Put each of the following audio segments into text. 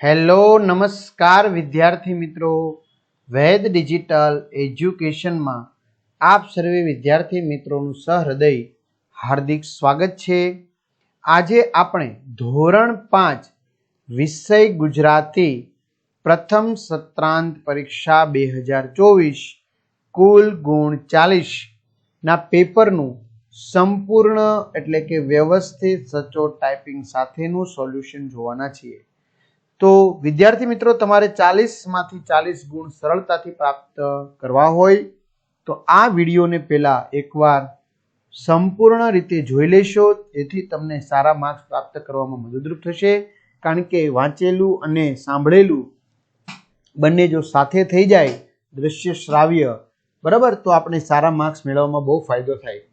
Hello, નમસ્કાર વિદ્યાર્થી મિત્રો. વેદ ડિજિટલ એજ્યુકેશનમાં આપ સર્વે વિદ્યાર્થી મિત્રોનું સહૃદય, હાર્દિક સ્વાગત છે. આજે આપણે ધોરણ પાંચ, વિષય ગુજરાતી, પ્રથમ સત્રાંત પરીક્ષા બે હજાર ચોવીસ, કુલ ગુણ ચાલીસના પેપરનું સંપૂર્ણ એટલે કે વ્યવસ્થિત સચોટ ટાઈપિંગ સાથેનું સોલ્યુશન જોવાના છીએ. તો વિદ્યાર્થી મિત્રો, તમારે ચાલીસમાંથી ચાલીસ ગુણ સરળતાથી પ્રાપ્ત કરવા હોય તો આ વિડીયોને પહેલાં એકવાર સંપૂર્ણ રીતે જોઈ લેશો. જેથી તમને સારા માર્ક્સ પ્રાપ્ત કરવામાં મદદરૂપ થશે. કારણ કે વાંચેલું અને સાંભળેલું બંને જો સાથે થઈ જાય, દ્રશ્ય શ્રાવ્ય, બરાબર, તો આપણે સારા માર્ક્સ મેળવવામાં બહુ ફાયદો થાય.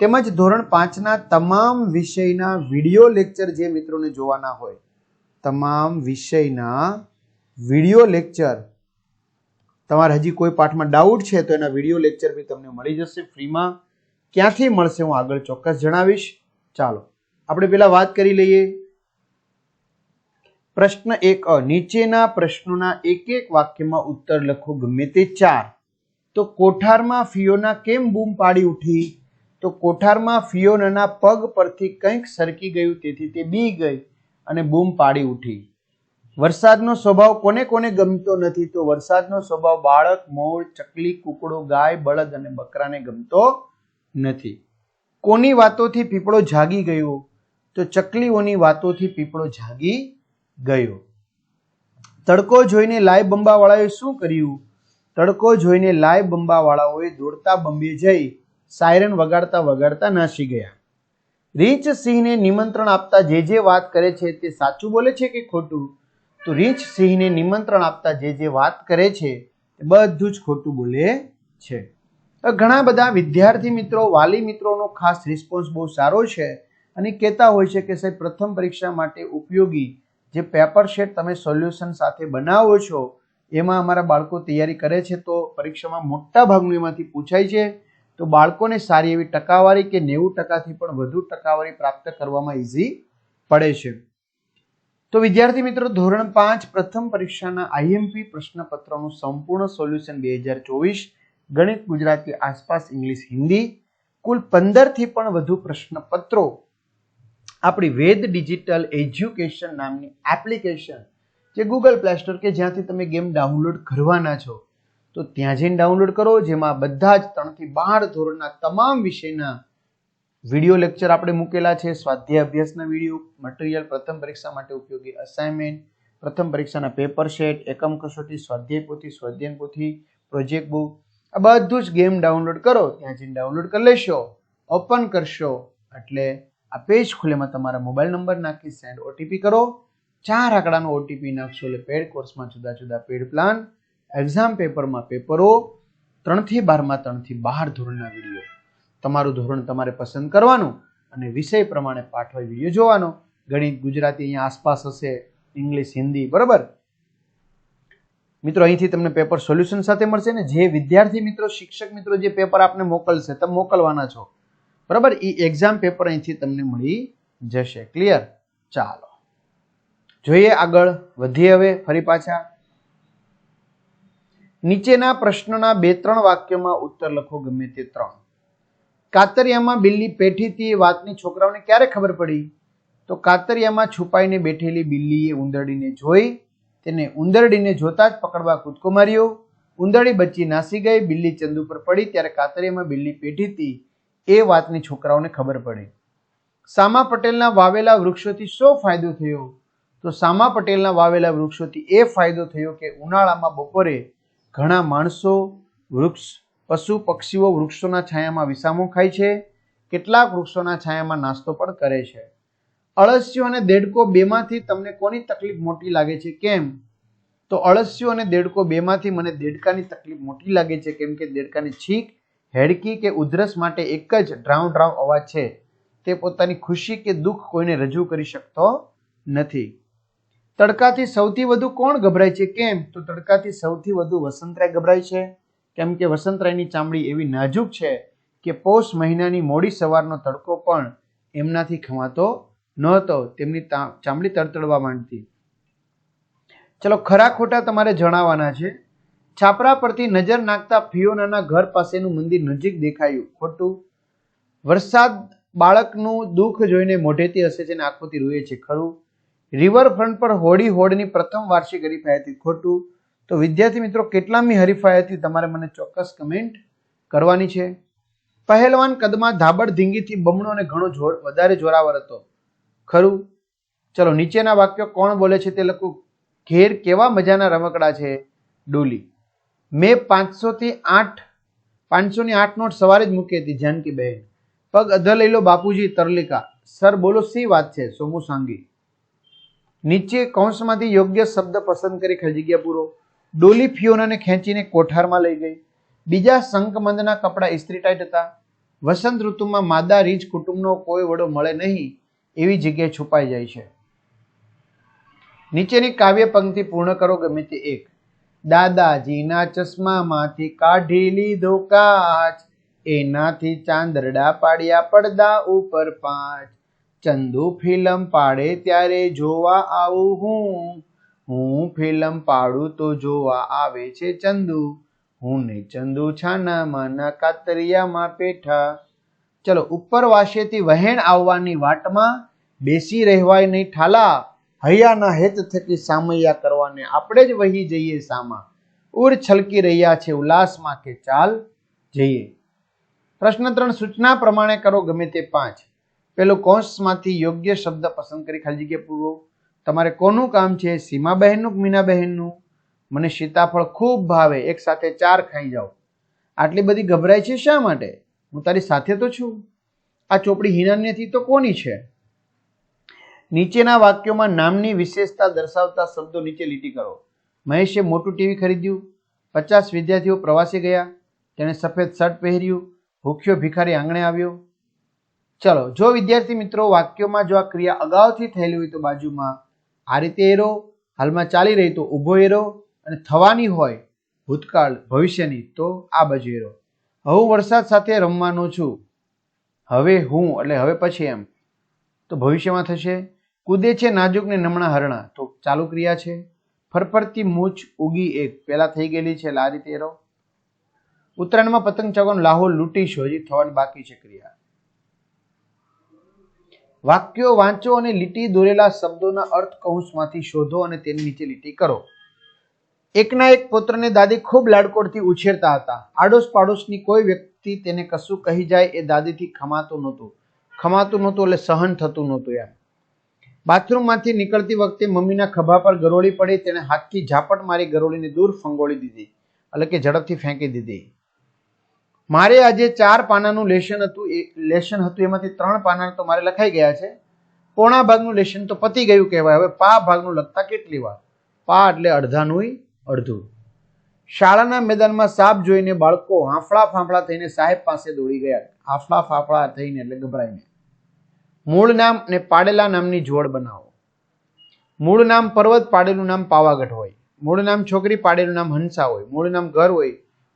તેમજ ધોરણ પાંચના તમામ વિષયના વીડિયો લેક્ચર જે મિત્રોને જોવાના હોય તમામ વિષયના વીડિયો લેક્ચર. તમારે હજી કોઈ પાઠમાં ડાઉટ છે તો એના વીડિયો લેક્ચર બી તમને મળી જશે ફ્રીમાં. ક્યાંથી મળશે હું આગળ ચોક્કસ જણાવીશ. ચાલો, આપણે પેલા વાત કરી લઈએ. પ્રશ્ન એક અ, નીચેના પ્રશ્નોના એક એક વાક્યમાં ઉત્તર લખો ગમે તે ચાર. તો કોઠારમાં ફિયોના કેમ બૂમ પાડી ઉઠી? તો કોઠારમાં ફિયોનાના પગ પરથી કંઈક સરકી ગયું, તેથી તે બી ગઈ. અને બૂમ પાડી ઉઠી. વરસાદનો સ્વભાવ કોને કોને ગમતો નથી તો વરસાદનો સ્વભાવ બાળક, મોર, ચકલી, કુકડો, ગાય, બળદ અને બકરાને ગમતો નથી. કોની વાતોથી પીપળો જાગી ગયો તો ચકલીઓની વાતોથી પીપળો જાગી ગયો. તડકો જોઈને લાય બંબાવાળાએ શું કર્યું? તડકો જોઈને લાય બંબાવાળાઓએ દોડતા બંબે જઈ સાયરન વગાડતા વગાડતા નાસી ગયા. રીંછ સિંહને નિમંત્રણ આપતા જે જે વાત કરે છે તે સાચું બોલે છે કે ખોટું? તો રીંછ સિંહને નિમંત્રણ આપતા જે જે વાત કરે છે તે બધું જ ખોટું બોલે છે. ઘણા બધા વિદ્યાર્થી મિત્રો, વાલી મિત્રોનો ખાસ રિસ્પોન્સ બહુ સારો છે અને કહેતા હોય છે કે સાહેબ, પ્રથમ પરીક્ષા માટે ઉપયોગી જે પેપર શેટ તમે સોલ્યુશન સાથે બનાવો છો, એમાં અમારા બાળકો તૈયારી કરે છે તો પરીક્ષામાં મોટા ભાગનું એમાંથી પૂછાય છે. તો બાળકોને સારી એવી ટકાવારી કે નેવું ટકાથી પણ વધુ ટકાવારી પ્રાપ્ત કરવામાં ઇઝી પડે છે. તો વિદ્યાર્થી મિત્રો, ધોરણ પાંચ પ્રથમ પરીક્ષાના આઈએમપી પ્રશ્નપત્રનું સંપૂર્ણ સોલ્યુશન બે હજાર ચોવીસ, ગણિત, ગુજરાતી, આસપાસ ઇંગ્લિશ, હિન્દી, કુલ પંદરથી પણ વધુ પ્રશ્નપત્રો આપણી વેદ ડિજિટલ એજ્યુકેશન નામની એપ્લિકેશન જે ગૂગલ પ્લે સ્ટોર કે જ્યાંથી તમે ગેમ ડાઉનલોડ કરવાના છો. તો ત્યાં જઈને ડાઉનલોડ કરો, જેમાં બધા જ ત્રણથી બાર ધોરણના તમામ વિષયના વીડિયો લેક્ચર આપણે મૂકેલા છે. સ્વાધ્યાય અભ્યાસના વીડિયો મટીરિયલ પ્રથમ પરીક્ષા માટે ઉપયોગી અસાઇનમેન્ટ પ્રથમ પરીક્ષાના પેપર શેટ એકમ કસોટી, સ્વાધ્યાય પોથી સ્વાધ્યાય પોથી પ્રોજેક્ટ બુક આ બધું જ ગેમ ડાઉનલોડ કરો. ત્યાં જઈને ડાઉનલોડ કરી લેશો ઓપન કરશો, એટલે આ પેજ ખુલેમાં તમારા મોબાઈલ નંબર નાખી સેન્ડ ઓટીપી કરો. ચાર આંકડાનો ઓટીપી નાખશો, એટલે પેડ કોર્સમાં જુદા જુદા પેડ પ્લાન એક્ઝામ પેપરમાં પેપરો ત્રણથી બારમાં ત્રણથી બાર ધોરણના વીડિયો તમારું ધોરણ તમારે પસંદ કરવાનું અને વિષય પ્રમાણે પાઠવાય વીડિયો જોવાનો. ગણિત, ગુજરાતી અહીંયા આસપાસ હશે ઇંગ્લિશ હિન્દી બરાબર? મિત્રો, અહીંથી તમને પેપર સોલ્યુશન સાથે મળશે ને જે વિદ્યાર્થી મિત્રો, શિક્ષક મિત્રો જે પેપર આપને મોકલશે, તમે મોકલવાના છો. બરાબર? એ એક્ઝામ પેપર અહીંથી તમને મળી જશે. ક્લિયર ચાલો. જોઈએ આગળ. વધીએ હવે ફરી પાછા. નીચેના પ્રશ્નના બે ત્રણ વાક્યમાં ઉત્તર લખો ગમે તે ત્રણ. કાતરિયામાં બિલ્લી પેઠીથી એ વાતની છોકરાઓને ક્યારે ખબર પડી? તો કાતરિયામાં છુપાઈને બેઠેલી બિલ્લીએ ઉંદરડીને જોઈ, તેને ઉંદરડીને જોતા જ પકડવા કૂદકો માર્યો. ઉંદરડી બચ્ચી નાસી ગઈ, બિલ્લી ચંદુ પર પડી, ત્યારે કાતરિયામાં બિલ્લી પેઠી હતી એ વાતની છોકરાઓને ખબર પડી. સામા પટેલના વાવેલા વૃક્ષોથી શો ફાયદો થયો? તો સામા પટેલના વાવેલા વૃક્ષોથી એ ફાયદો થયો કે ઉનાળામાં બપોરે ઘણા માણસો, વૃક્ષ, પશુ, પક્ષીઓ વૃક્ષોના છાયામાં વિસામો ખાય છે, કેટલાક વૃક્ષોના છાયામાં નાસ્તો પણ કરે છે. અળસિયો અને દેડકો બેમાંથી તમને કોની તકલીફ મોટી લાગે છે? કેમ? તો અળસિયો અને દેડકો બેમાંથી મને દેડકાની તકલીફ મોટી લાગે છે, કેમ કે દેડકાની છીંક, હેડકી કે ઉધરસ માટે એક જ ડ્રાઉ ડ્રાઉ અવાજ છે. તે પોતાની ખુશી કે દુઃખ કોઈને રજૂ કરી શકતો નથી. તડકાથી સૌથી વધુ કોણ ગભરાય છે? કેમ? તો તડકાથી સૌથી વધુ વસંતરાય ગભરાય છે. કેમ કે વસંતરાયની ચામડી એવી નાજુક છે કે પોષ મહિનાની મોડી સવારનો તડકો પણ એમનાથી ખવાતો નહોતો, તેમની ચામડી તડતડવા માંડતી. ચલો, ખરા ખોટા તમારે જણાવવાના છે. છાપરા પરથી નજર નાખતા ફિયોનાના ઘર પાસેનું મંદિર નજીક દેખાયું. ખોટું. વરસાદ બાળકનું દુઃખ જોઈને મોઢેથી હસે છે અને આંખોથી રૂએ છે. ખરું. રિવરફ્રન્ટ પર હોડી હોડની પ્રથમ વાર્ષિક હરીફાઈ હતી ખોટું. તો વિદ્યાર્થી મિત્રો, કેટલામી હરીફાઈ હતી? તમારે મને ચોક્કસ કમેન્ટ કરવાની છે. પહેલવાન કદમાં ધાબડ ધીંગીથી બમણો અને ઘણો જોર, વધારે જોરાવર હતો. ખરું? ચલો, નીચેના વાક્યો કોણ બોલે છે તે લખું. ઘેર કેવા મજાના રમકડા છે? ડોલી. મેં પાંચસો થી આઠ પાંચસો ની આઠ નોટ સવારે જ મૂકી હતી, જાનકી બહેન. પગ અધર લઈ લો બાપુજી, તરલિકા. સર, બોલો સી વાત છે? સોમુ સાંગી. નીચે કૌંસમાંથી યોગ્ય શબ્દ પસંદ કરી ખાલી જગ્યા પૂરો. ડોલી ફિયોનાને ખેંચીને કોઠારમાં લઈ ગઈ. બીજા શંકમંદના કપડાં ઇસ્ત્રી ટાઈટ હતા. વસંત ઋતુમાં માદા રીંછ કુટુંબનો કોઈ વડો મળે નહીં એવી જગ્યાએ છુપાઈ જાય છે. નીચેની કાવ્ય પંક્તિ પૂર્ણ કરો ગમે તે એક. દાદાજીના ચશ્મામાંથી કાઢી લીધો કાચ. એનાથી ચાંદરડા પાડ્યા પડદા ઉપર પાંચ. ચંદુ ફિલ્મ પાડે ત્યારે જોવા આવું હું. હું ફિલ્મ પાડું તો જોવા આવે છે ચંદુ. હું ને ચંદુ છાના માના કાતરિયામાં પેઠા. ચલો, ઉપર વાસેથી વહેણ આવવાની વાટમાં બેસી રહેવાય નહીં ઠાલા. હૈયાના હેત થકી સામૈયા કરવાને આપણે જ વહી જઈએ સામા. ઉર છલકી રહ્યા છે ઉલ્લાસમાં કે ચાલ જઈએ. પ્રશ્ન ત્રણ સૂચના પ્રમાણે કરો ગમે તે પાંચ. પેલો કૌંસમાંથી યોગ્ય શબ્દ પસંદ કરી ખાલી જગ્યા પૂરો. તમારે કોનું કામ છે? સીમાબહેનનું મીનાબહેનનું? મને સીતાફળ ખૂબ ભાવે. એક સાથે ચાર ખાઈ જાઓ. આટલી બધી ગભરાય છે શા માટે? હું તારી સાથે તો છું. આ ચોપડી હિનાન્યથી તો કોની છે? નીચેના વાક્યોમાં નામની વિશેષતા દર્શાવતા શબ્દો નીચે લીટી કરો. મહેશે મોટું ટીવી ખરીદ્યું. પચાસ વિદ્યાર્થીઓ પ્રવાસે ગયા. તેણે સફેદ શર્ટ પહેર્યું. ભૂખ્યો ભિખારી આંગણે આવ્યો. ચલો, જો વિદ્યાર્થી મિત્રો વાક્યોમાં જો આ ક્રિયા અગાઉથી થયેલી હોય તો બાજુમાં આ રીતે એરો, હાલમાં ચાલી રહી તો ઊભો એરો અને થવાની હોય ભૂતકાળ ભવિષ્યની તો આ બાજુ એરો. હું વરસાદ સાથે રમવાનો છું. હવે હું, એટલે હવે પછી એમ. તો ભવિષ્યમાં થશે. કૂદે છે નાજુક ને નમણા હરણા. તો ચાલુ ક્રિયા છે. ફરફરતી મૂછ ઉગી એક. પેલા થઈ ગયેલી છે, એટલે આ રીતે એરો. ઉત્તરાયણમાં પતંગ ચગોન લાહો લૂંટીશું, હજી થવાની બાકી છે ક્રિયા. વાક્યો વાંચો અને લીટી દોરેલા શબ્દોના અર્થ કૌંસમાંથી શોધો અને તેની નીચે લીટી કરો. એકના એક પુત્રને દાદી ખૂબ લાડકોડથી ઉછેરતા હતા. આડોશ પાડોશની કોઈ વ્યક્તિ તેને કશું કહી જાય એ દાદીથી ખમાતું નહોતું. ખમાતું નહોતું એટલે સહન થતું નહોતું એમ બાથરૂમમાંથી નીકળતી વખતે મમ્મીના ખભા પર ગરોળી પડી, તેણે હાથથી ઝાપટ મારી ગરોળીને દૂર ફંગોળી દીધી, એટલે કે ઝડપથી ફેંકી દીધી. મારે આજે ચાર પાનાનું લેશન હતું, એ લેશન હતું, એમાંથી ત્રણ પાના તો મારે લખાઈ ગયા છે. પોણા ભાગનું લેશન તો પતી ગયું કહેવાય. હવે પા ભાગનું લખતા કેટલી વાર? પા એટલે અડધાનું અડધું. શાળાના મેદાનમાં સાપ જોઈને બાળકો હાંફળા ફાંફળા થઈને સાહેબ પાસે દોડી ગયા. હાંફળા ફાંફળા થઈને એટલે ગભરાઈને. મૂળ નામ ને પાડેલા નામની જોડ બનાવો. મૂળ નામ પર્વત, પાડેલું નામ પાવાગઢ હોય. મૂળ નામ છોકરી, પાડેલું નામ હંસા હોય. મૂળ નામ ઘર હોય.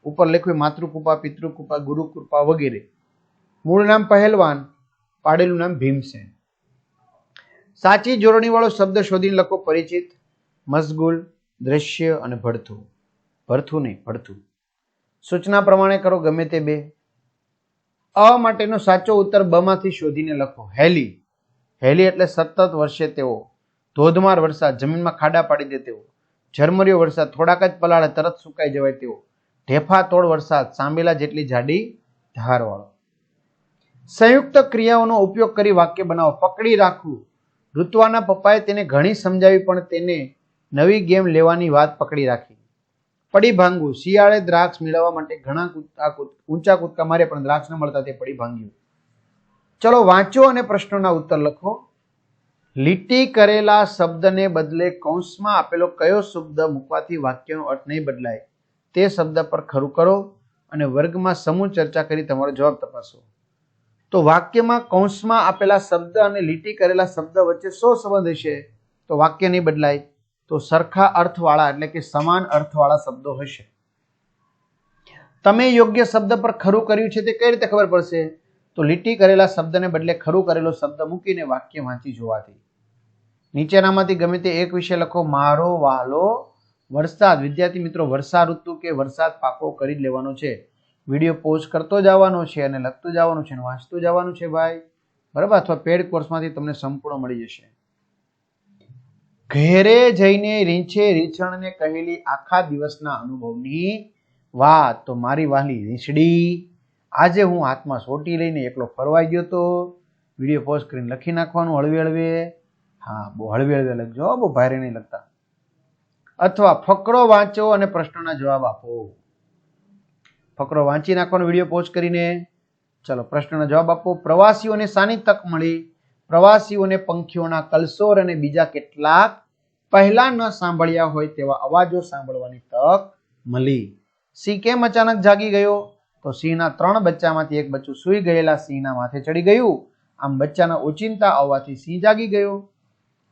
ઉપર લખ્યું, માતૃકૃપા, પિતૃકૃપા, ગુરુકૃપા વગેરે. મૂળ નામ પહેલવાન, પાડેલું નામ ભીમસેન. સાચી જોડણીવાળો શબ્દ શોધીને લખો, પરિચિત, મશગુલ, દ્રશ્ય અને ભડથું. ભરથું નહીં, ભડથું. સૂચના પ્રમાણે કરો, ગમે તે બે. અ માટેનો સાચો ઉત્તર બ માંથી શોધીને લખો, હેલી. હેલી એટલે સતત વર્ષે તેઓ. ધોધમાર વરસાદ, જમીનમાં ખાડા પાડી દે તેવો ઝરમરિયો વરસાદ, થોડાક જ પલાળે તરત સુકાઈ જવાય તેવો ઢેફા તોડ વરસાદ સાંભેલા જેટલી જાડી ધારવાળો. સંયુક્ત ક્રિયાઓનો ઉપયોગ કરી વાક્ય બનાવો. પકડી રાખવું. ઋતુવાના પપ્પાએ તેને ઘણી સમજાવી, પણ તેને નવી ગેમ લેવાની વાત પકડી રાખી. પડી ભાંગવું. શિયાળે દ્રાક્ષ મેળવવા માટે ઘણા કૂદકા કૂદ- ઊંચા કૂદકા મારે, પણ દ્રાક્ષ ન મળતા તે પડી ભાંગ્યું. ચલો વાંચો અને પ્રશ્નોના ઉત્તર લખો. લીટી કરેલા શબ્દને બદલે કૌંસમાં આપેલો કયો શબ્દ મૂકવાથી વાક્યનો અર્થ નહીં બદલાય? તે શબ્દ પર ખરું કરો અને વર્ગમાં સમૂહ ચર્ચા કરી તમારો જવાબ તપાસો. તો વાક્યમાં કૌંસમાં આપેલા શબ્દ અને લીટી કરેલા શબ્દ વચ્ચે શો સંબંધ હશે? તો વાક્ય નહીં બદલાય. તો સરખા અર્થવાળા એટલે કે સમાન અર્થવાળા શબ્દો હશે. તમે યોગ્ય શબ્દ પર ખરું કર્યું છે તે કઈ રીતે ખબર પડશે? તો લીટી કરેલા શબ્દને બદલે ખરું કરેલો શબ્દ મૂકીને વાક્ય વાંચી જોવાથી. નીચેનામાંથી ગમે તે એક વિશે લખો, મારો વહાલો વરસાદ, વિદ્યાર્થી મિત્રો વર્ષા ઋતુ કે વરસાદ પાકો કરી લેવાનો છે. વીડિયો પોઝ કરતો જવાનો છે અને લખતો જવાનું છે અને વાંચતું જવાનું છે ભાઈ. બરાબર? અથવા પેડ કોર્સમાંથી તમને સંપૂર્ણ મળી જશે. ઘેરે જઈને રીંછે રીંછણને કહેલી આખા દિવસના અનુભવની વાત. તો મારી વાલી રીંછડી, આજે હું હાથમાં સોટી લઈને એકલો ફરવાઈ ગયો તો વીડિયો પોઝ કરીને લખી નાખવાનું હળવે હળવે. હા, બહુ હળવે હળવે લખજો બહુ ભારે નહીં લખતા. અથવા ફકરો વાંચો અને પ્રશ્નોના જવાબ આપો. ફકરો વાંચી નાખવાનો વીડિયો પોસ્ટ કરીને ચલો પ્રશ્નનો જવાબ આપો. પ્રવાસીઓને સાની તક મળી? પ્રવાસીઓને પંખીઓના કલસોર અને બીજા કેટલાક પહેલા ન સાંભળ્યા હોય તેવા અવાજો સાંભળવાની તક મળી. સિંહ કેમ અચાનક જાગી ગયો? તો સિંહના ત્રણ બચ્ચામાંથી એક બચ્ચું સૂઈ ગયેલા સિંહના માથે ચડી ગયું. આમ બચ્ચાના ઓચિંતા આવવાથી સિંહ જાગી ગયો.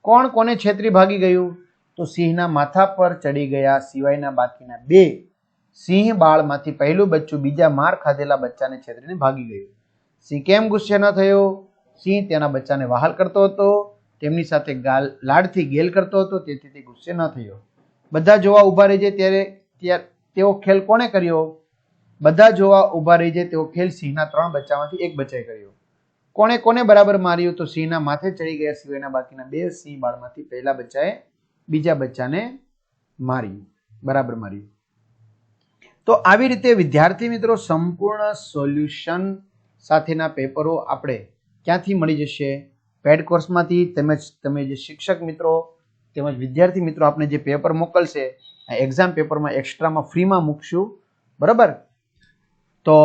કોણ કોને છેતરી ભાગી ગયું? તો સિંહના માથા પર ચડી ગયા સિવાયના બાકીના બે. સિંહ બાળમાંથી પહેલું બચ્ચું બીજા માર ખાધેલા બચ્ચાને છેતરીને ભાગી ગયું. સિંહ કેમ ગુસ્સે ન થયો? સિંહ તેના બચ્ચાને વહાલ કરતો હતો. તેમની સાથે ગાલ, લાડથી ગેલ કરતો હતો, તેથી તે ગુસ્સે ન થયો. બધા જોવા ઊભા રહી જાય ત્યારે ત્યાં તેઓ ખેલ કોણે કર્યો? બધા જોવા ઊભા રહી જાય તેવો ખેલ સિંહના ત્રણ બચ્ચામાંથી એક બચ્ચાએ કર્યો. કોણે કોને બરાબર માર્યું? તો સિંહના માથે ચડી ગયા સિવાયના બાકીના બે. સિંહ બાળમાંથી પહેલા બચ્ચાએ બીજા બચ્ચાને માર્યું બરાબર માર્યું તો આવી રીતે વિદ્યાર્થી મિત્રો સંપૂર્ણ સોલ્યુશન સાથેના પેપરો આપણે ક્યાંથી મળી જશે? પેડ કોર્સમાંથી તેમજ તમે જે શિક્ષક મિત્રો તેમજ વિદ્યાર્થી મિત્રો આપણે જે પેપર મોકલશે એક્ઝામ પેપરમાં એક્સ્ટ્રામાં ફ્રીમાં મૂકશું, બરાબર? તો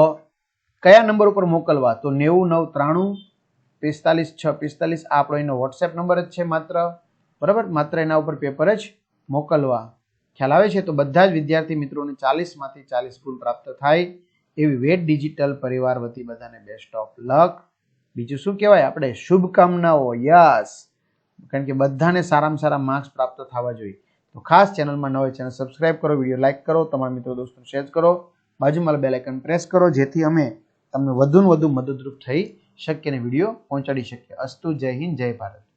કયા નંબર ઉપર મોકલવા? તો નેવું, નવ, ત્રાણું, પિસ્તાલીસ, છ, પિસ્તાલીસ આપણો એનો વોટ્સએપ નંબર જ છે માત્ર. બરાબર? માત્ર એના ઉપર પેપર જ મોકલવા. ખ્યાલ આવે છે? તો બધા જ વિદ્યાર્થી મિત્રોને ચાલીસમાંથી ચાલીસ ગુણ પ્રાપ્ત થાય એવી વેટ ડિજિટલ પરિવાર વતી બધાને બેસ્ટ ઓફ લક બીજું શું કહેવાય? આપણે શુભકામનાઓ. યસ કારણ કે બધાને સારામાં સારા માર્ક્સ પ્રાપ્ત થવા જોઈએ. તો ખાસ ચેનલમાં ન હોય ચેનલ સબસ્ક્રાઇબ કરો વીડિયો લાઇક કરો, તમારા મિત્રો દોસ્તોને શેર કરો. બાજુમાં બેલ પ્રેસ કરો, જેથી અમે તમને વધુને વધુ મદદરૂપ થઈ શકીએ અને વીડિયો પહોંચાડી શકીએ. અસ્તુ, જય હિન્દ, જય ભારત.